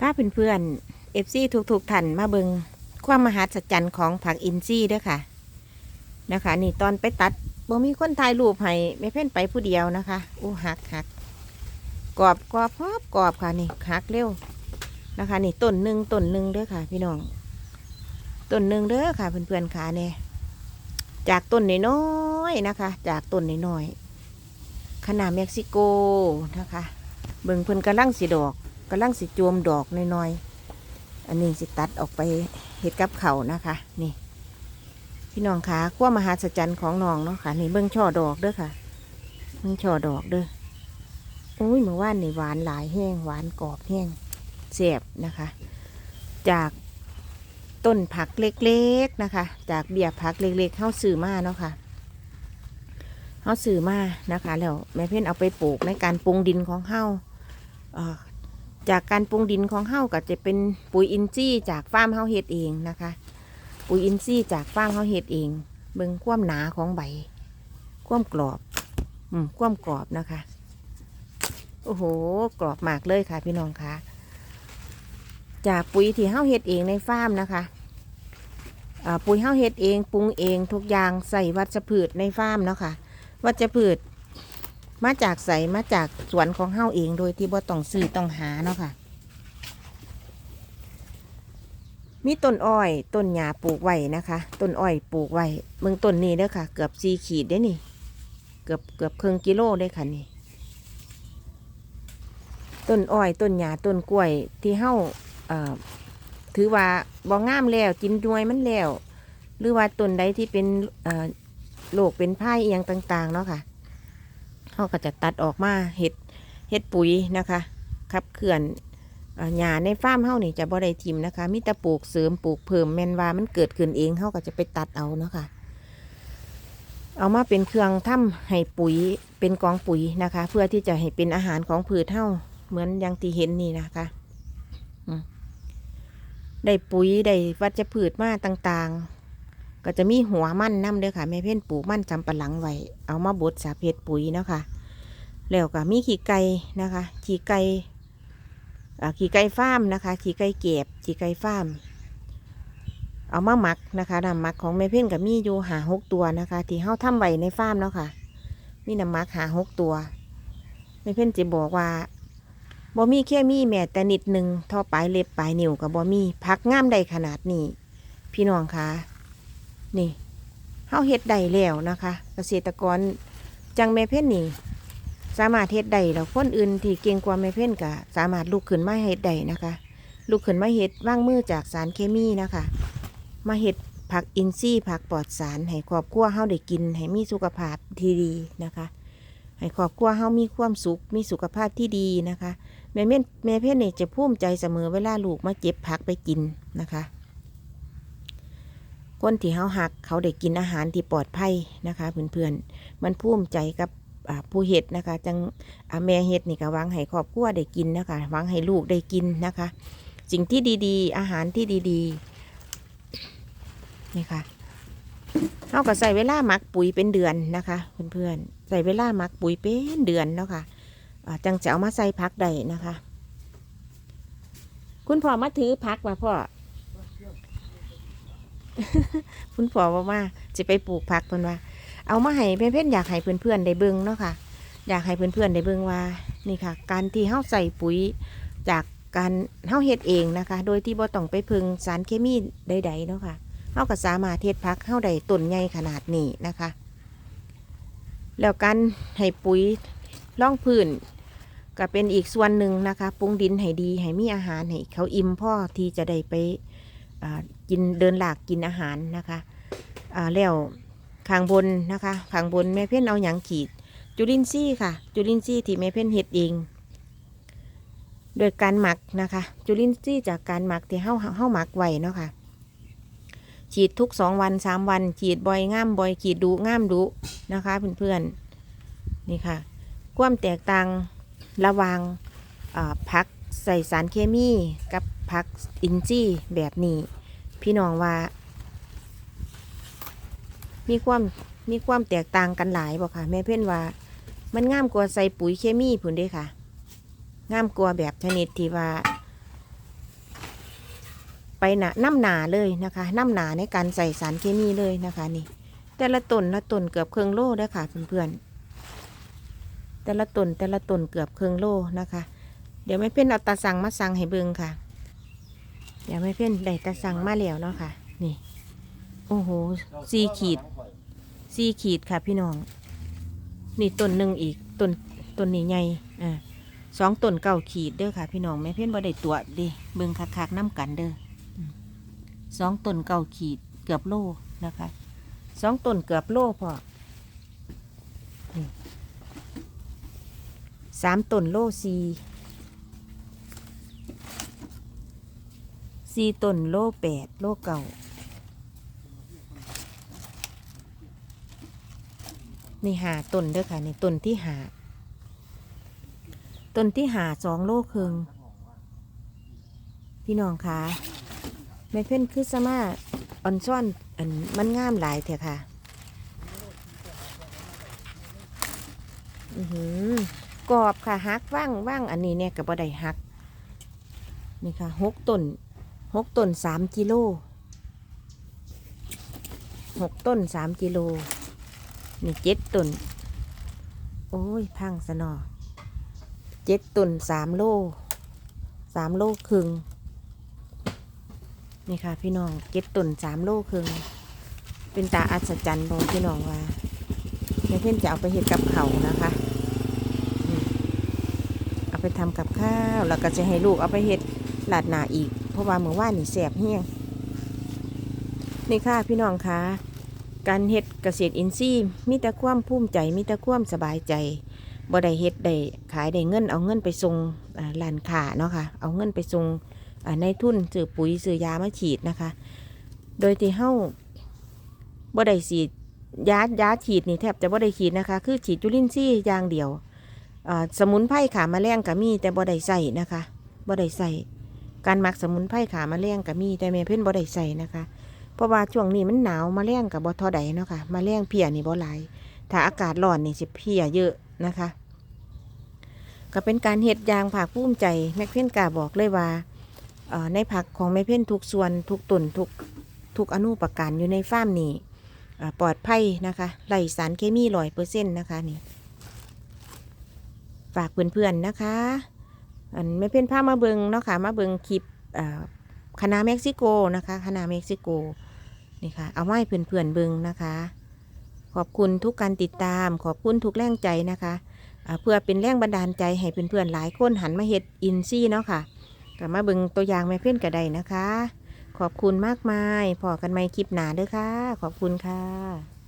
ถ้าเพื่อนๆเอฟซีทุกๆท่านมาเบิงความมหัศจรรย์ของผักอินซี่เด้อค่ะ นะคะ นี่ตอนไปตัดบ่มีคนถ่ายรูปให้ไม่เพ่นไปผู้เดียวนะคะอู้หักหักกรอบกรอบพอบกรอบค่ะนี่หักเร็วนะคะ นี่ต้นหนึ่งต้นหนึ่งเด้อค่ะ พี่น้องต้นหนึ่งเด้อค่ะ เพื่อนๆค่ะเนี่ยจากต้นน้อยๆนะคะ จากต้นน้อยๆขนาดเม็กซิโกนะคะ เบิ่งเพิ่นกำลังสิดอก กำลังสิจวมดอกน้อยๆอันนี้สิตัดออกไปเห็ดกับเขานะคะ นี่ พี่น้องคะขั้วมหาศจรรย์ของน้องเนาะค่ะนี่เบิ่งช่อดอกเด้อค่ะเบิ่งช่อดอกเด้ออุ้ยเมื่อวานนี่หวานหลายแห้งหวานกรอบแห้งเสียบนะคะ จากต้นผักเล็กๆนะคะ จากเบี้ยผักเล็กๆเข้าซื้อมาเนาะค่ะเขาซื้อมานะคะ แล้วแม่เพ่นเอาไปปลูกในการปรุงดินของเฮาเอ่อ จากการปรุงดินของเฮาก็จะเป็นปุ๋ยอินทรีย์จากฟาร์มเฮาเฮ็ดเองนะคะ ปุ๋ยอินทรีย์จากฟาร์มเฮาเฮ็ดเอง เบิ่งความหนาของใบความกรอบ อืมความกรอบนะคะ โอ้โห กรอบมากเลยค่ะ พี่น้องคะจากปุ๋ยที่เฮาเฮ็ดเองในฟาร์มนะคะปุ๋ยเฮาเฮ็ดเองปรุงเองทุกอย่างใส่วัชพืชในฟาร์มเนาะค่ะวัชพืช มาจากใสมาจากสวนของเฮาเองโดยที่บ่ต้องซื้อต้องหาเนาะค่ะ มีต้นอ้อยต้นหญ้าปลูกไว้นะคะต้นอ้อยปลูกไว้เมืองต้นนี้เด้อค่ะ เกือบสี่ขีดได้นี่ เกือบเกือบครึ่งกิโลได้ค่ะนี่ต้นอ้อยต้นหญ้าต้นกล้วยที่เฮาเอ่อถือว่าบ่งามแล้วกินด้วยมันแล้ว หรือว่าต้นใดที่เป็นเอ่อโรคเป็นไพ่อหยังต่าง ๆ เนาะค่ะ เขาก็จะตัดออกมาเห็ดเห็ดปุ๋ยนะคะขับเคลื่อนหญ้าในฟาร์มเฮานี่จะบ่ได้ทิมนะคะมีแต่ปลูกเสริมปลูกเพิ่มแมนว่ามันเกิดขึ้นเองเฮาก็จะไปตัดเอาเนาะค่ะเอามาเป็นเครื่องทำให้ปุ๋ยเป็นกองปุ๋ยนะคะ เพื่อที่จะให้เป็นอาหารของพืชเฮาเหมือนอย่างที่เห็นนี่นะคะได้ปุ๋ยได้วัชพืชมาต่างๆ ก็จะมีหัวมันน้ำเด้อค่ะแม่เพ่นปลูกมันจำปะหลังไว้เอามาบดสาเพชปุ๋ยเนาะคะ่ะ แล้วก็มีขี้ไก่นะคะขี้ไก่ขี้ไก่ฟาร์มนะคะขี้ไก่เก็บขี้ไก่ฟาร์มเอามาหมักนะคะน้ำหมักของแม่เพ่นกับมีอยู่หาหกตัวนะคะ ที่เฮาทำไว้ในฟาร์มเนาะค่ะ มีน้ำหมักหาหกตัวแม่เพ่นจะบอกว่าบ่มีแค่มีแม่แต่นิดหนึ่งท่อปลายเล็บปลายนิ้วกับบ่มีพักง่ามใดขนาดนี้ พี่น้องคะนี่เฮาเฮ็ดได้แล้วนะคะ เกษตรกรจังแม่เพ่นนี่ สามารถเฮ็ดได้แล้วคนอื่นที่เก่งกว่าแม่เพ่นก็สามารถลุกขึ้นมาเฮ็ดได้นะคะ ลุกขึ้นมาเฮ็ดว่างมือจากสารเคมีนะคะ มาเฮ็ดผักอินทรีย์ผักปลอดสารให้ครอบครัวเฮาได้กิน ให้มีสุขภาพที่ดีนะคะ ให้ครอบครัวเฮามีความสุขมีสุขภาพที่ดีนะคะ แม่เม่นแม่เพ่นเนี่ยจะภูมิใจเสมอเวลาลูกมาเก็บผักไปกินนะคะคนที่เขาหักเขาได้กินอาหารที่ปลอดภัยนะคะเพื่อนๆ มันภูมิใจกับ ผู้เห็ดนะคะ จังแม่เห็ดนี่ก็วังให้ครอบครัวได้กินนะคะวังให้ลูกได้กินนะคะ สิ่งที่ดีๆ อาหารที่ดีๆนี่ค่ะเขาก็ใส่เวลาหมักปุ๋ยเป็นเดือนนะคะ เพื่อนๆใส่เวลาหมักปุ๋ยเป็นเดือนเนาะค่ะอ่าจังจะเอามาใส่พักได้นะคะ คุณพ่อมาถือพักมาพ่อคุณพ่อว่าจะไปปลูกผักเพิ่นว่า เอามาให้เพื่อนๆอยากให้เพื่อนๆได้เบิ่งเนาะค่ะ อยากให้เพื่อนๆได้เบิ่งว่านี่ค่ะ การที่เฮาใส่ปุ๋ยจากการเฮาเฮ็ดเองนะคะ โดยที่บ่ต้องไปพึ่งสารเคมีใดๆเนาะค่ะเฮาก็สามารถเฮ็ดผักเฮาได้ต้นใหญ่ขนาดนี้นะคะ แล้วการให้ปุ๋ยร่องพื้นก็เป็นอีกส่วนหนึ่งนะคะปรุงดินให้ดีให้มีอาหารให้เขาอิ่มพ่อที่จะได้ไปอ่ากินเดินหลากกินอาหารนะคะอ่าแล้ว ข้างบนนะคะข้างบนแม่เพ่นเอาหยังขีด จุลินทรีย์ค่ะ จุลินทรีย์ที่แม่เพ่นเฮ็ดเองโดยการหมักนะคะ จุลินทรีย์จากการหมักที่เฮาเฮาหมักไว้เนาะค่ะฉีดทุกสองวันสามวันฉีดบ่อยง่ามบ่อยฉีดดุง่ามดุนะคะเพื่อนๆนี่ค่ะความแตกต่างระหว่างผักใส่สารเคมีกับผักอินทรีย์แบบนี้ พี่น้องว่า มีความมีความแตกต่างกันหลายบ่ค่ะ แม่เพ่นว่า มันงามกว่าใส่ปุ๋ยเคมีพุ่นด้ยค่ะงามกว่าแบบชนิดที่ว่า ไปหนาน้ำหนาเลยนะคะน้ำหนาในการใส่สารเคมีเลยนะคะนี่ แต่ละต้นละต้นเกือบเครื่องโลเด้อค่ะเพื่อนๆแต่ละต้นแต่ละต้นเกือบเครื่องโลนะคะ เดี๋ยวไม่เพ่นเอาตาสั่งมาสั่งให้เบิ่งค่ะ เดี๋ยวไม่เพ่นได้ตาสั่งมาแล้วเนาะค่ะ นี่ โอ้โหสี่ขีด สี่ขีดค่ะพี่น้อง นี่ต้นหนึ่งอีกต้นต้นนี้ใหญ่อ่าสองต้นเก้าขีดเด้อค่ะ พี่น้องแม่เพ่นบ่ได้ตัวเดิเบิ่งคักๆน้ำกันเด้อสองต้นเก้าขีดเกือบโลนะคะสองต้นเกือบโลพอสามต้นโลสี่สี่ต้นโลแปดโลเก่า นี่หาต้นเด้อค่ะนี่ต้นที่หาต้นที่หาสองโลครึ่งพี่น้องคะแม่เพ่นคือสมาออนซ่อนอันมันงามหลายเถอะค่ะ อือหือกรอบค่ะฮักว่างว่างอันนี้เนี่ยกับบ่ได้ฮักนี่ค่ะหกต้นหกต้นสามกิโลหกต้นสามกิโล นี่เจ็ดต้นโอ้ย พังสนอเจ็ดต้นสามโลสามโลครึ่งนี่ค่ะ พี่น้องเจ็ดต้นสามโลครึ่งเป็นตาอัศจรรย์บองพี่น้องว่าในเพื่อนจะเอาไปเห็ดกับเขานะคะเอาไปทำกับข้าวแล้วก็จะให้ลูกเอาไปเห็ดหลาดหนาอีก เพราะว่าเมื่อว่านนี่แสบเฮี้ยงนี่ค่ะพี่น้องคะ การเฮ็ดเกษตรอินทรีย์มีแต่ความภูมิใจมีแต่ความสบายใจบ่ได้เฮ็ดได้ขายได้เงินเอาเงินไปส่งอ่าร้านค้าเนาะค่ะเอาเงินไปส่งในทุนซื้อปุ๋ยซื้อยามาฉีดนะคะ โดยที่เฮาบ่ได้ฉีดยายาฉีดนี่แทบจะบ่ได้ฉีดนะคะ คือฉีดจุลินทรีย์อย่างเดียวสมุนไพรขาแมลงก็มีแต่บ่ได้ใส่นะคะบ่ได้ใส่การหมักสมุนไพรขาแมลงก็มีแต่แม่เพิ่นบ่ได้ใส่นะคะ เพราะว่าช่วงนี้มันหนาวมาแรงกับบ่ทอใดเนาะค่ะมาแรงเพียนี่บ่หลายถ้าอากาศร้อนนี่สิเพียเยอะนะคะ ก็เป็นการเฮ็ดยางผักภูมิใจแม่เพ่นกาบอกเลยว่าในผักของแม่เพ่นทุกส่วนทุกตุนทุกทุกอนุประการอยู่ในฟาร์มนี่ปลอดภัยนะคะไร้สารเคมีร้อยเปอร์เซ็นต์นะคะนี่ฝากเพื่อนๆนะคะ อันแม่เพ่นพามาเบิงเนาะค่ะมาเบิงคลิป คณะเม็กซิโกนะคะคณะเม็กซิโกนี่ค่ะเอาไว้เพื่อนๆเบิงนะคะ ขอบคุณทุกการติดตาม ขอบคุณทุกแรงใจนะคะเพื่อเป็นแรงบันดาลใจให้เพื่อนๆหลายคนหันมาเฮ็ดอินซี่เนาะค่ะกลับมาเบิงตัวอย่างแม่เพื่อนกระไดนะคะ ขอบคุณมากมายพอกันไม่คลิปหนาเด้อค่ะ ขอบคุณค่ะ